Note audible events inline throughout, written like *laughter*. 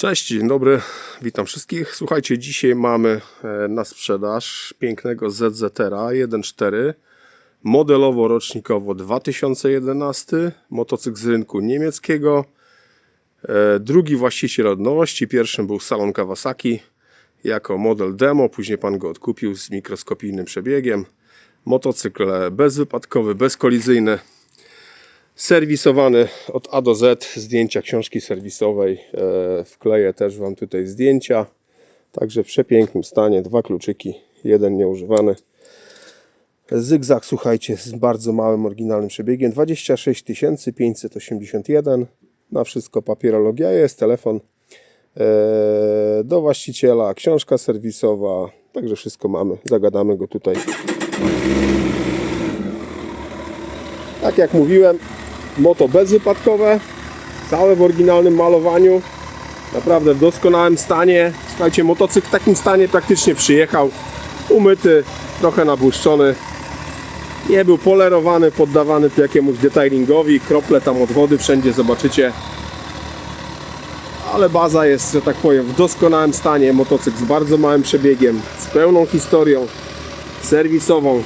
Cześć, dzień dobry, witam wszystkich. Słuchajcie, dzisiaj mamy e, na sprzedaż pięknego ZZR-a 1.4 modelowo rocznikowo 2011, motocykl z rynku niemieckiego. E, Drugi właściciel od nowości, pierwszym był salon Kawasaki jako model demo, później pan go odkupił z mikroskopijnym przebiegiem. Motocykl bezwypadkowy, bezkolizyjny, serwisowany od A do Z, zdjęcia książki serwisowej, e, wkleję też Wam tutaj zdjęcia, także w przepięknym stanie, dwa kluczyki, jeden nieużywany. Zygzak, słuchajcie, z bardzo małym oryginalnym przebiegiem, 26 581, na wszystko papierologia jest, telefon e, do właściciela, książka serwisowa, także wszystko mamy, zagadamy go tutaj. Tak jak mówiłem, moto bezwypadkowe, całe w oryginalnym malowaniu, naprawdę w doskonałym stanie. Słuchajcie, motocykl w takim stanie praktycznie przyjechał, umyty, trochę nabłyszczony. Nie był polerowany, poddawany jakiemuś detailingowi, krople tam od wody wszędzie zobaczycie. Ale baza jest, że tak powiem, w doskonałym stanie. Motocykl z bardzo małym przebiegiem, z pełną historią serwisową,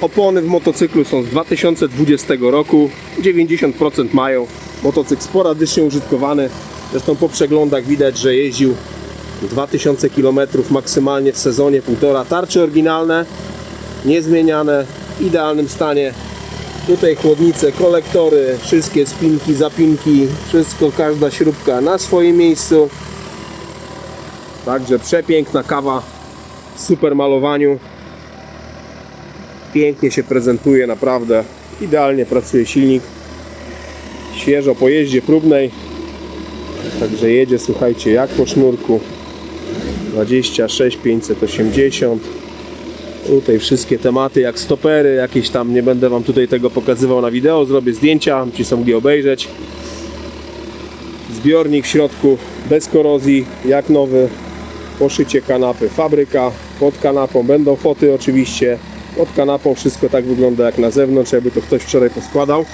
Opony w motocyklu są z 2020 roku, 90% mają. Motocykl sporadycznie użytkowany. Zresztą po przeglądach widać, że jeździł 2000 km maksymalnie w sezonie, półtora. Tarcze oryginalne, niezmieniane, w idealnym stanie. Tutaj chłodnice, kolektory, wszystkie spinki, zapinki, wszystko, każda śrubka na swoim miejscu. Także przepiękna kawa w super malowaniu pięknie się prezentuje, naprawdę idealnie pracuje silnik. Świeżo po jeździe próbnej. Także jedzie, słuchajcie, jak po sznurku. 26 580. Tutaj wszystkie tematy jak stopery, jakieś tam, nie będę Wam tutaj tego pokazywał na wideo, zrobię zdjęcia, ci są gdzie obejrzeć. Zbiornik w środku bez korozji, jak nowy. Poszycie kanapy, fabryka, pod kanapą będą foty oczywiście. Pod kanapą wszystko tak wygląda jak na zewnątrz, jakby to ktoś wczoraj poskładał.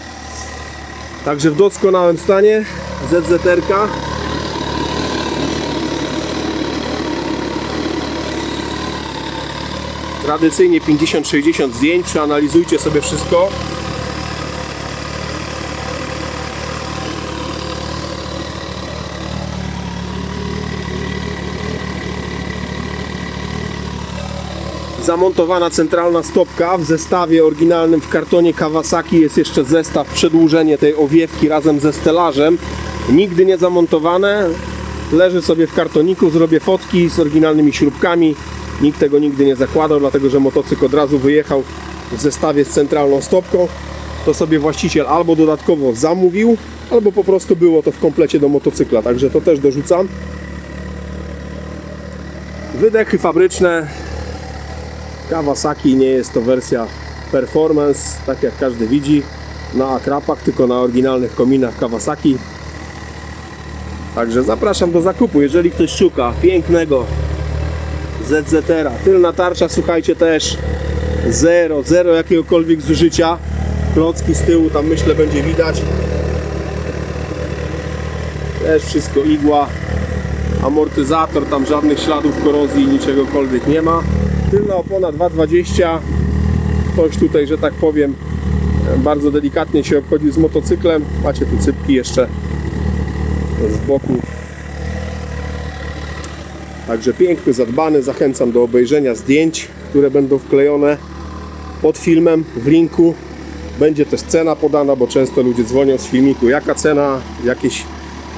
Także w doskonałym stanie ZZR-ka. Tradycyjnie 50-60 zdjęć, przeanalizujcie sobie wszystko. Zamontowana centralna stopka w zestawie oryginalnym w kartonie Kawasaki. Jest jeszcze zestaw przedłużenie tej owiewki razem ze stelażem. Nigdy nie zamontowane. Leży sobie w kartoniku, zrobię fotki z oryginalnymi śrubkami. Nikt tego nigdy nie zakładał, dlatego że motocykl od razu wyjechał w zestawie z centralną stopką. To sobie właściciel albo dodatkowo zamówił albo po prostu było to w komplecie do motocykla, także to też dorzucam. Wydechy fabryczne Kawasaki nie jest to wersja performance, tak jak każdy widzi na akrapach, tylko na oryginalnych kominach Kawasaki. Także zapraszam do zakupu, jeżeli ktoś szuka pięknego ZZR-a. Tylna tarcza, słuchajcie, też zero, zero jakiegokolwiek zużycia. Klocki z tyłu tam myślę będzie widać. Też wszystko igła. Amortyzator, tam żadnych śladów korozji, niczegokolwiek nie ma tylna opona 220 ktoś tutaj, że tak powiem bardzo delikatnie się obchodził z motocyklem. Macie tu cypki jeszcze z boku. Także piękny, zadbany. Zachęcam do obejrzenia zdjęć które będą wklejone pod filmem w linku. Będzie też cena podana, bo często ludzie dzwonią z filmiku jaka cena, jakieś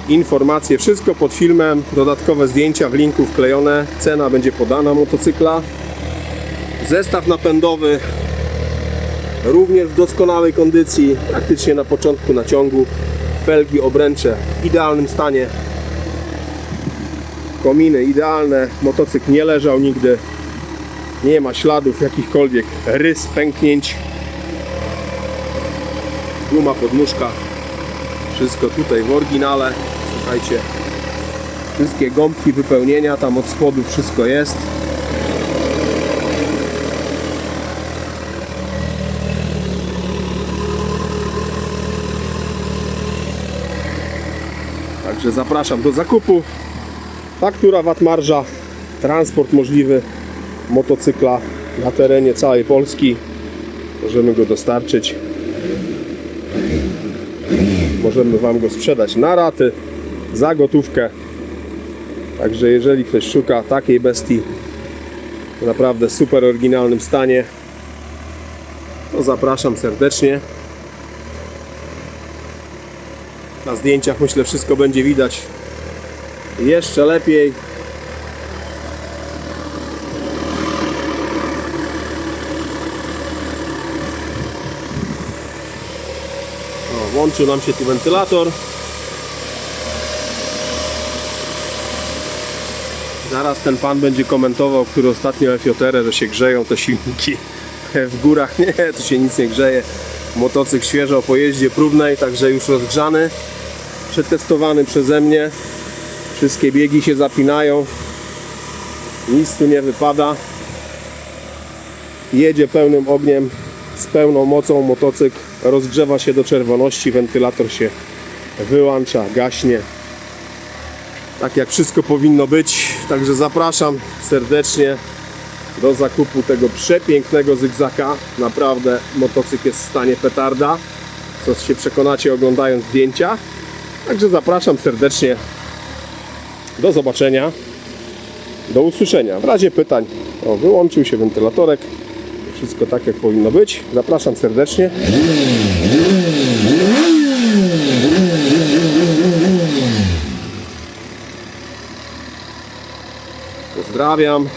informacje, wszystko pod filmem, dodatkowe zdjęcia w linku wklejone, cena będzie podana motocykla Zestaw napędowy również w doskonałej kondycji, praktycznie na początku naciągu. Felgi, obręcze w idealnym stanie. Kominy idealne, motocykl nie leżał nigdy. Nie ma śladów jakichkolwiek rys, pęknięć. Guma podnóżka. Wszystko tutaj w oryginale. Słuchajcie, wszystkie gąbki wypełnienia tam od spodu wszystko jest. Także zapraszam do zakupu. Faktura VAT marża, transport możliwy motocykla na terenie całej Polski. Możemy go dostarczyć. Możemy Wam go sprzedać na raty, za gotówkę. Także jeżeli ktoś szuka takiej bestii w naprawdę super oryginalnym stanie, to zapraszam serdecznie. Na zdjęciach myślę wszystko będzie widać jeszcze lepiej. O, włączył nam się tu wentylator. Zaraz ten pan będzie komentował, który ostatnio F-Joterę, że się grzeją te silniki *laughs* w górach. Nie, tu się nic nie grzeje. Motocykl świeżo po jeździe próbnej, także już rozgrzany. Przetestowany przeze mnie. Wszystkie biegi się zapinają. Nic tu nie wypada. Jedzie pełnym ogniem, z pełną mocą motocykl. Rozgrzewa się do czerwoności, wentylator się wyłącza, gaśnie. Tak jak wszystko powinno być. Także zapraszam serdecznie do zakupu tego przepięknego zygzaka. Naprawdę motocykl jest w stanie petarda. Co się przekonacie oglądając zdjęcia. Także zapraszam serdecznie. Do zobaczenia. Do usłyszenia. W razie pytań. O, wyłączył się wentylatorek. Wszystko tak jak powinno być. Zapraszam serdecznie. Pozdrawiam.